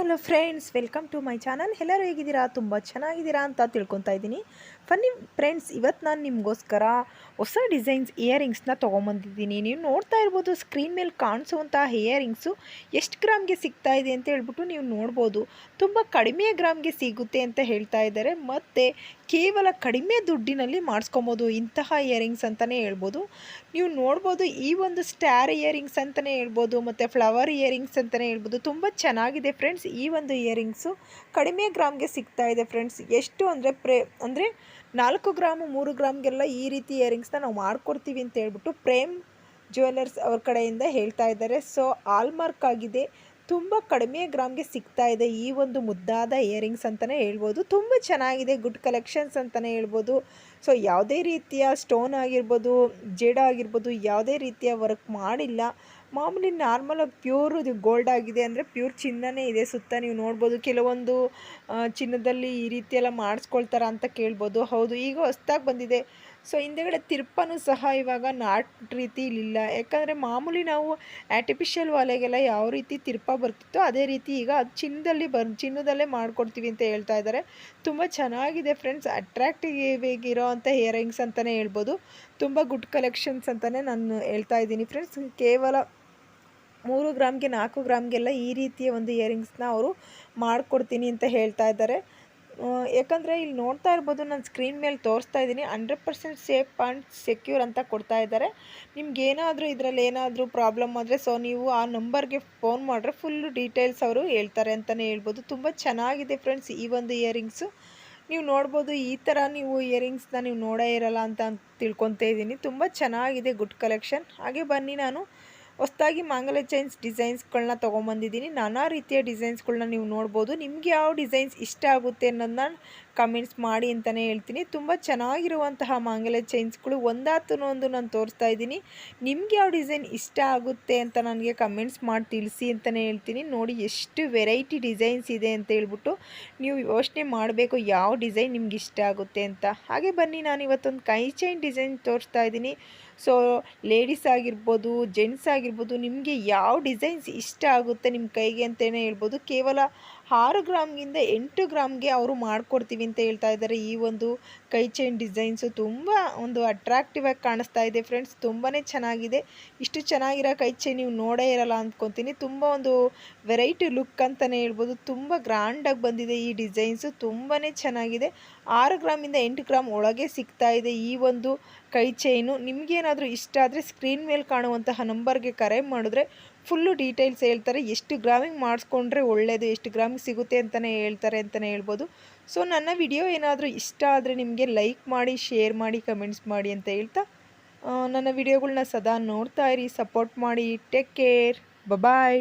Hello friends, welcome to my channel. ಎಲ್ಲರೂ ಹೇಗಿದ್ದೀರಾ? ತುಂಬ ಚೆನ್ನಾಗಿದ್ದೀರಾ ಅಂತ ತಿಳ್ಕೊತಾ ಇದ್ದೀನಿ. ಫನ್ನಿ ಫ್ರೆಂಡ್ಸ್, ಇವತ್ತು ನಾನು ನಿಮಗೋಸ್ಕರ ಹೊಸ ಡಿಸೈನ್ಸ್ ಇಯರಿಂಗ್ಸ್ನ ತೊಗೊಂಬಂದಿದ್ದೀನಿ. ನೀವು ನೋಡ್ತಾ ಇರ್ಬೋದು, ಸ್ಕ್ರೀನ್ ಮೇಲೆ ಕಾಣಿಸುವಂಥ ಇಯರಿಂಗ್ಸು ಎಷ್ಟು ಗ್ರಾಮ್ಗೆ ಸಿಗ್ತಾ ಇದೆ ಅಂತ ಹೇಳ್ಬಿಟ್ಟು ನೀವು ನೋಡ್ಬೋದು. ತುಂಬ ಕಡಿಮೆ ಗ್ರಾಮ್ಗೆ ಸಿಗುತ್ತೆ ಅಂತ ಹೇಳ್ತಾ ಇದ್ದಾರೆ. ಮತ್ತು ಕೇವಲ ಕಡಿಮೆ ದುಡ್ಡಿನಲ್ಲಿ ಮಾಡಿಸ್ಕೊಬೋದು, ಇಂತಹ ಇಯರಿಂಗ್ಸ್ ಅಂತಲೇ ಹೇಳ್ಬೋದು. ನೀವು ನೋಡ್ಬೋದು, ಈ ಒಂದು ಸ್ಟಾರ್ ಇಯರಿಂಗ್ಸ್ ಅಂತಲೇ ಹೇಳ್ಬೋದು, ಮತ್ತು ಫ್ಲವರ್ ಇಯರಿಂಗ್ಸ್ ಅಂತಲೇ ಹೇಳ್ಬೋದು. ತುಂಬ ಚೆನ್ನಾಗಿದೆ ಫ್ರೆಂಡ್ಸ್ ಈ ಒಂದು ಇಯರಿಂಗ್ಸು ಕಡಿಮೆ ಗ್ರಾಮ್ಗೆ ಸಿಗ್ತಾ ಇದೆ ಫ್ರೆಂಡ್ಸ್ ಎಷ್ಟು ಅಂದರೆ ಪ್ರೇ, ಅಂದರೆ ನಾಲ್ಕು ಗ್ರಾಮು, ಮೂರು ಗ್ರಾಮ್ಗೆಲ್ಲ ಈ ರೀತಿ ಇಯರಿಂಗ್ಸ್ನ ನಾವು ಮಾಡಿಕೊಡ್ತೀವಿ ಅಂತ ಹೇಳ್ಬಿಟ್ಟು ಪ್ರೇಮ್ ಜ್ಯುವೆಲ್ಲರ್ಸ್ ಅವ್ರ ಕಡೆಯಿಂದ ಹೇಳ್ತಾ ಇದ್ದಾರೆ. ಸೊ ಆಲ್ಮಾರ್ಕ್ ಆಗಿದೆ. ತುಂಬ ಕಡಿಮೆ ಗ್ರಾಮ್ಗೆ ಸಿಗ್ತಾ ಇದೆ. ಈ ಒಂದು ಮುದ್ದಾದ ಇಯರಿಂಗ್ಸ್ ಅಂತಲೇ ಹೇಳ್ಬೋದು. ತುಂಬ ಚೆನ್ನಾಗಿದೆ. ಗುಡ್ ಕಲೆಕ್ಷನ್ಸ್ ಅಂತಲೇ ಹೇಳ್ಬೋದು. ಸೊ ಯಾವುದೇ ರೀತಿಯ ಸ್ಟೋನ್ ಆಗಿರ್ಬೋದು ಜೇಡ ಆಗಿರ್ಬೋದು, ಯಾವುದೇ ರೀತಿಯ ವರ್ಕ್ ಮಾಡಿಲ್ಲ. ಮಾಮೂಲಿ ನಾರ್ಮಲಾಗಿ ಪ್ಯೂರ್ ಇದು ಗೋಲ್ಡ್ ಆಗಿದೆ ಅಂದರೆ ಪ್ಯೂರ್ ಚಿನ್ನನೇ ಇದೆ ಸುತ್ತ ನೀವು ನೋಡ್ಬೋದು. ಕೆಲವೊಂದು ಚಿನ್ನದಲ್ಲಿ ಈ ರೀತಿ ಎಲ್ಲ ಮಾಡಿಸ್ಕೊಳ್ತಾರ ಅಂತ ಕೇಳ್ಬೋದು. ಹೌದು, ಈಗ ಹೊಸ್ದಾಗಿ ಬಂದಿದೆ. ಸೊ ಹಿಂದೆಗಡೆ ತಿರ್ಪನೂ ಸಹ ಇವಾಗ ನಾಟ್ ರೀತಿ ಇಲ್ಲಿಲ್ಲ. ಯಾಕಂದರೆ ಮಾಮೂಲಿ ನಾವು ಆರ್ಟಿಫಿಷಿಯಲ್ ವಾಲೆಗೆಲ್ಲ ಯಾವ ರೀತಿ ತಿರ್ಪ ಬರ್ತಿತ್ತೋ ಅದೇ ರೀತಿ ಈಗ ಅದು ಚಿನ್ನದಲ್ಲಿ ಬರ್, ಚಿನ್ನದಲ್ಲೇ ಮಾಡಿಕೊಡ್ತೀವಿ ಅಂತ ಹೇಳ್ತಾ ಇದ್ದಾರೆ. ತುಂಬ ಚೆನ್ನಾಗಿದೆ ಫ್ರೆಂಡ್ಸ್ ಅಟ್ರಾಕ್ಟಿವ್ ಇರೋ ಅಂಥ ಇಯರಿಂಗ್ಸ್ ಅಂತಲೇ ಹೇಳ್ಬೋದು. ತುಂಬ ಗುಡ್ ಕಲೆಕ್ಷನ್ಸ್ ಅಂತಲೇ ನಾನು ಹೇಳ್ತಾ ಇದ್ದೀನಿ ಫ್ರೆಂಡ್ಸ್ ಕೇವಲ ಮೂರು ಗ್ರಾಮ್ಗೆ ನಾಲ್ಕು ಗ್ರಾಮ್ಗೆಲ್ಲ ಈ ರೀತಿಯ ಒಂದು ಇಯರಿಂಗ್ಸ್ನ ಅವರು ಮಾಡಿಕೊಡ್ತೀನಿ ಅಂತ ಹೇಳ್ತಾ ಇದ್ದಾರೆ. ಯಾಕಂದರೆ ಇಲ್ಲಿ ನೋಡ್ತಾ ಇರ್ಬೋದು, ನಾನು ಸ್ಕ್ರೀನ್ ಮೇಲೆ ತೋರಿಸ್ತಾ ಇದ್ದೀನಿ. Hundred percent safe and secure ಅಂತ ಕೊಡ್ತಾ ಇದ್ದಾರೆ. ನಿಮ್ಗೆ ಏನಾದರೂ ಇದರಲ್ಲಿ ಏನಾದರೂ ಪ್ರಾಬ್ಲಮ್ ಆದರೆ ಸೊ ನೀವು ಆ ನಂಬರ್ಗೆ ಫೋನ್ ಮಾಡಿದ್ರೆ ಫುಲ್ಲು ಡೀಟೇಲ್ಸ್ ಅವರು ಹೇಳ್ತಾರೆ ಅಂತಲೇ ಹೇಳ್ಬೋದು. ತುಂಬ ಚೆನ್ನಾಗಿದೆ ಫ್ರೆಂಡ್ಸ್ ಈ ಒಂದು ಇಯರಿಂಗ್ಸು ನೀವು ನೋಡ್ಬೋದು, ಈ ಥರ ನೀವು ಇಯರಿಂಗ್ಸ್ನ ನೀವು ನೋಡೇ ಇರಲ್ಲ ಅಂತ ತಿಳ್ಕೊತಾ ಇದ್ದೀನಿ. ತುಂಬ ಚೆನ್ನಾಗಿದೆ ಗುಡ್ ಕಲೆಕ್ಷನ್ ಹಾಗೆ ಬನ್ನಿ ನಾನು. ಹೊಸದಾಗಿ ಮಾಂಗಲ್ಯ ಚೈನ್ಸ್ ಡಿಸೈನ್ಸ್ಗಳನ್ನ ತೊಗೊಂಬಂದಿದ್ದೀನಿ. ನಾನಾ ರೀತಿಯ ಡಿಸೈನ್ಸ್ಗಳನ್ನ ನೀವು ನೋಡ್ಬೋದು. ನಿಮಗೆ ಯಾವ ಡಿಸೈನ್ಸ್ ಇಷ್ಟ ಆಗುತ್ತೆ ಅನ್ನೋದನ್ನ ಕಮೆಂಟ್ಸ್ ಮಾಡಿ ಅಂತಲೇ ಹೇಳ್ತೀನಿ. ತುಂಬ ಚೆನ್ನಾಗಿರುವಂತಹ ಮಾಂಗಲ್ಯ ಚೈನ್ಸ್ಗಳು ಒಂದಾತು ಒಂದು ನಾನು ತೋರಿಸ್ತಾ ಇದ್ದೀನಿ. ನಿಮ್ಗೆ ಯಾವ ಡಿಸೈನ್ ಇಷ್ಟ ಆಗುತ್ತೆ ಅಂತ ನನಗೆ ಕಮೆಂಟ್ಸ್ ಮಾಡಿ ತಿಳಿಸಿ ಅಂತಲೇ ಹೇಳ್ತೀನಿ. ನೋಡಿ ಎಷ್ಟು ವೆರೈಟಿ ಡಿಸೈನ್ಸ್ ಇದೆ ಅಂತ ಹೇಳ್ಬಿಟ್ಟು ನೀವು ಯೋಚನೆ ಮಾಡಬೇಕು ಯಾವ ಡಿಸೈನ್ ನಿಮ್ಗೆ ಇಷ್ಟ ಆಗುತ್ತೆ ಅಂತ. ಹಾಗೆ ಬನ್ನಿ, ನಾನು ಇವತ್ತೊಂದು ಕೈ ಚೈನ್ ಡಿಸೈನ್ ತೋರಿಸ್ತಾ ಇದ್ದೀನಿ. ಸೊ ಲೇಡೀಸ್ ಆಗಿರ್ಬೋದು ಜೆಂಟ್ಸ್ ಆಗಿರ್ಬೋದು, ನಿಮಗೆ ಯಾವ ಡಿಸೈನ್ಸ್ ಇಷ್ಟ ಆಗುತ್ತೆ ನಿಮ್ಮ ಕೈಗೆ ಅಂತಲೇ ಹೇಳ್ಬೋದು. ಕೇವಲ ಆರು ಗ್ರಾಮ್ಗಿಂತ ಎಂಟು ಗ್ರಾಮ್ಗೆ ಅವರು ಮಾಡಿಕೊಡ್ತೀವಿ ಅಂತ ಹೇಳ್ತಾ ಇದ್ದಾರೆ. ಈ ಒಂದು ಕೈ ಚೈನ್ ಡಿಸೈನ್ಸು ತುಂಬ ಒಂದು ಅಟ್ರಾಕ್ಟಿವ್ ಆಗಿ ಕಾಣಿಸ್ತಾ ಇದೆ ಫ್ರೆಂಡ್ಸ್ ತುಂಬಾ ಚೆನ್ನಾಗಿದೆ. ಇಷ್ಟು ಚೆನ್ನಾಗಿರೋ ಕೈ ಚೈನ್ ನೀವು ನೋಡೇ ಇರಲ್ಲ ಅಂದ್ಕೊತೀನಿ. ತುಂಬ ಒಂದು ವೆರೈಟಿ ಲುಕ್ ಅಂತಲೇ ಹೇಳ್ಬೋದು. ತುಂಬ ಗ್ರ್ಯಾಂಡಾಗಿ ಬಂದಿದೆ ಈ ಡಿಸೈನ್ಸು ತುಂಬಾ ಚೆನ್ನಾಗಿದೆ. ಆರು ಗ್ರಾಮಿಂದ ಎಂಟು ಗ್ರಾಮ್ ಒಳಗೆ ಸಿಗ್ತಾ ಇದೆ. ಈ ಒಂದು ಕೈ ಚೈನು ನಿಮಗೇನಾದರೂ ಇಷ್ಟ ಆದರೆ ಸ್ಕ್ರೀನ್ ಮೇಲೆ ಕಾಣುವಂತಹ ನಂಬರ್ಗೆ ಕರೆ ಮಾಡಿದ್ರೆ ಫುಲ್ಲು ಡೀಟೇಲ್ಸ್ ಹೇಳ್ತಾರೆ. ಎಷ್ಟು ಗ್ರಾಮಿಗೆ ಮಾಡಿಸ್ಕೊಂಡ್ರೆ ಒಳ್ಳೆಯದು ಎಷ್ಟು ಗ್ರಾಮಿಗೆ ಸಿಗುತ್ತೆ ಅಂತಲೇ ಹೇಳ್ತಾರೆ ಅಂತಲೇ ಹೇಳ್ಬೋದು. ಸೊ, ನನ್ನ ವಿಡಿಯೋ ಏನಾದರೂ ಇಷ್ಟ ಆದರೆ ನಿಮಗೆ ಲೈಕ್ ಮಾಡಿ, ಶೇರ್ ಮಾಡಿ, ಕಮೆಂಟ್ಸ್ ಮಾಡಿ ಅಂತ ಹೇಳ್ತಾ ನನ್ನ ವಿಡಿಯೋಗಳನ್ನ ಸದಾ ನೋಡ್ತಾ ಇರಿ. ಸಪೋರ್ಟ್ ಮಾಡಿ. Take care. ಬಾಯ್